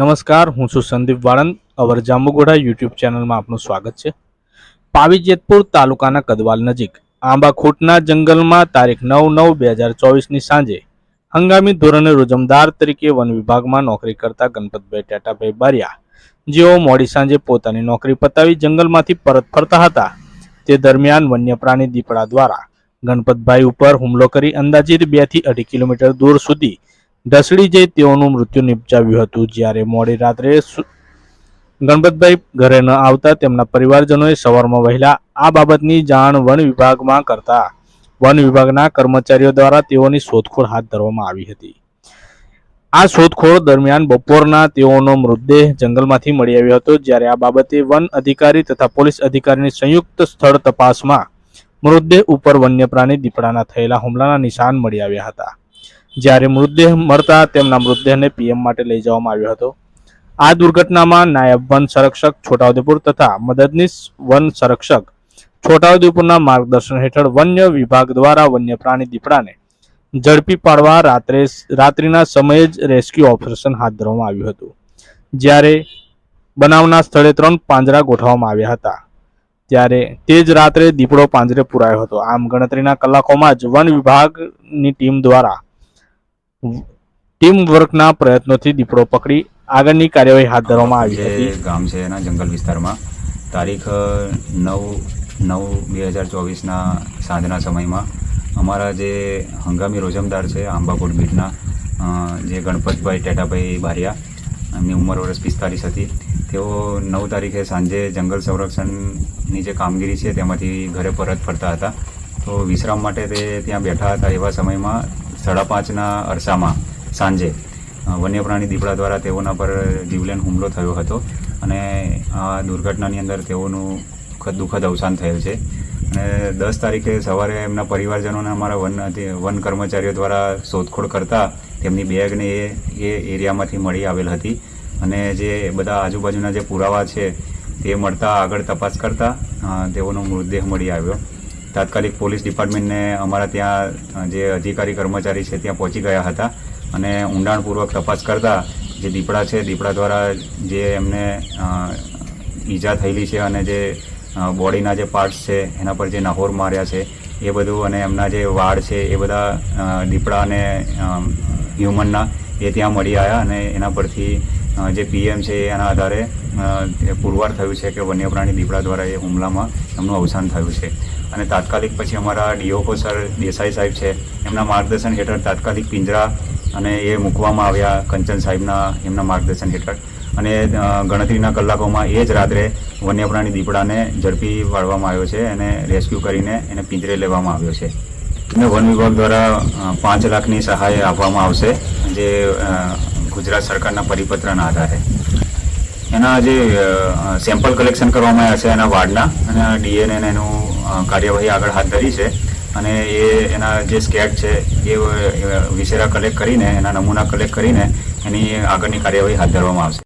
નમસ્કાર, હું છું સંદીપ વાળંદ. અવર જાંબુગોડા યુટ્યુબ ચેનલમાં આપનું સ્વાગત છે. પાવી જેતપુર તાલુકાના કદવાલ નજીક, આંબાખોટના જંગલમાં તારીખ નવ નવ બે હજાર ચોવીસની સાંજે, હંગામી ધોરણે રોજમદાર તરીકે વન વિભાગમાં નોકરી કરતા ગણપતભાઈ ટેટાભાઈ બારિયા, જેઓ મોડી સાંજે પોતાની નોકરી પતાવી જંગલમાંથી પરત ફરતા હતા. તે દરમિયાન વન્ય પ્રાણી દીપડા દ્વારા ગણપતભાઈ ઉપર હુમલો કરી અંદાજિત બેથી અઢી કિલોમીટર દૂર સુધી ઢસડી જઈ તેઓનું મૃત્યુ નિપજાવ્યું હતું. જ્યારે મોડી રાત્રે ગણપતભાઈ ઘરે ન આવતા તેમના પરિવારજનોએ સવારમાં વહેલા આ બાબતની જાણ વન વિભાગમાં કરતા વન વિભાગના કર્મચારીઓ દ્વારા તેઓની શોધખોળ હાથ ધરવામાં આવી હતી. આ શોધખોળ દરમિયાન બપોરના તેઓનો મૃતદેહ જંગલમાંથી મળી આવ્યો હતો. જ્યારે આ બાબતે વન અધિકારી તથા પોલીસ અધિકારીની સંયુક્ત સ્થળ તપાસમાં મૃતદેહ ઉપર વન્ય પ્રાણી દીપડાના થયેલા હુમલાના નિશાન મળી આવ્યા હતા. જ્યારે મૃતદેહ મળતા તેમના મૃતદેહને પીએમ માટે લઈ જવામાં આવ્યો હતો. આ દુર્ઘટનામાં નાયબ વન સંરક્ષક છોટાઉદેપુર તથા મદદનીશ વન સંરક્ષક છોટાઉદેપુરના માર્ગદર્શન હેઠળ વન્ય વિભાગ દ્વારા વન્ય પ્રાણી દીપડાને ઝડપી પાડવા રાત્રે રાત્રિના સમયે જ રેસ્ક્યુ ઓપરેશન હાથ ધરવામાં આવ્યું હતું. જ્યારે બનાવના સ્થળે ત્રણ પાંજરા ગોઠવવામાં આવ્યા હતા. ત્યારે તે જ રાત્રે દીપડો પાંજરે પુરાયો હતો. આમ ગણતરીના કલાકોમાં જ વન વિભાગની ટીમ દ્વારા ટીમ વર્કના પ્રયત્નોથી દીપડો પકડી આગળની કાર્યવાહી હાથ ધરવામાં આવી હતી. ગામ છે એના જંગલ વિસ્તારમાં. તારીખ નવ નવ બે હજાર ચોવીસના સાંજના સમયમાં અમારા જે હંગામી રોજમદાર છે આંબાકોટ બીટના જે ગણપતભાઈ ટેટાભાઈ બારિયા એમની ઉંમર વર્ષ પિસ્તાલીસ હતી. તેઓ નવ તારીખે સાંજે જંગલ સંરક્ષણની જે કામગીરી છે તેમાંથી ઘરે પરત ફરતા હતા. તો વિશ્રામ માટે તે ત્યાં બેઠા હતા એવા સમયમાં સાડા પાંચના અરસામાં સાંજે વન્ય પ્રાણી દીપડા દ્વારા તેઓના પર જીવલેણ હુમલો થયો હતો અને આ દુર્ઘટનાની અંદર તેઓનું દુઃખદ અવસાન થયેલ છે. અને દસ તારીખે સવારે એમના પરિવારજનોને અમારા વન વન કર્મચારીઓ દ્વારા શોધખોળ કરતા તેમની બેગને એ એ એરિયામાંથી મળી આવેલ હતી. અને જે બધા આજુબાજુના જે પુરાવા છે તે મળતા આગળ તપાસ કરતા તેઓનો મૃતદેહ મળી આવ્યો. તાત્કાલિક પોલીસ ડિપાર્ટમેન્ટને અમારા ત્યાં જે અધિકારી કર્મચારી છે, ત્યાં પહોંચી ગયા હતા અને ઊંડાણપૂર્વક તપાસ કરતા જે દીપડા છે, દીપડા દ્વારા જે એમને ઈજા થયેલી છે અને જે બોડીના જે પાર્ટ્સ છે, એના પર જે નહોર માર્યા છે, એ બધું અને એમના જે વાળ છે, એ બધા દીપડા અને હ્યુમનના એ ત્યાં મળી આવ્યા અને એના પરથી જે પીએમ છે, એના આધારે પુરવાર થયું છે કે વન્યપ્રાણી દીપડા દ્વારા એ હુમલામાં એમનું અવસાન થયું છે. અને તાત્કાલિક પછી અમારા ડીઓકો સર દેસાઈ સાહેબ છે, એમના માર્ગદર્શન હેઠળ તાત્કાલિક પિંજરા અને એ મૂકવામાં આવ્યા કંચન સાહેબના એમના માર્ગદર્શન હેઠળ. અને ગણતરીના કલાકોમાં એ જ રાત્રે વન્યપ્રાણી દીપડાને ઝડપી પાડવામાં આવ્યો છે અને રેસ્ક્યુ કરીને એને પિંજરે લેવામાં આવ્યો છે. અને વન વિભાગ દ્વારા પાંચ લાખની સહાય આપવામાં આવશે, જે ગુજરાત સરકારના પરિપત્રના આધારે. એના જે સેમ્પલ કલેક્શન કરવામાં આવ્યા છે એના વાર્ડના અને ડીએનએ એનું કાર્યવાહી આગળ હાથ ધરી છે. અને એ, એના જે સ્કેટ છે, એ વિશેરા કલેક્ટ કરીને, એના નમૂના કલેક્ટ કરીને એની આગળની કાર્યવાહી હાથ ધરવામાં આવશે.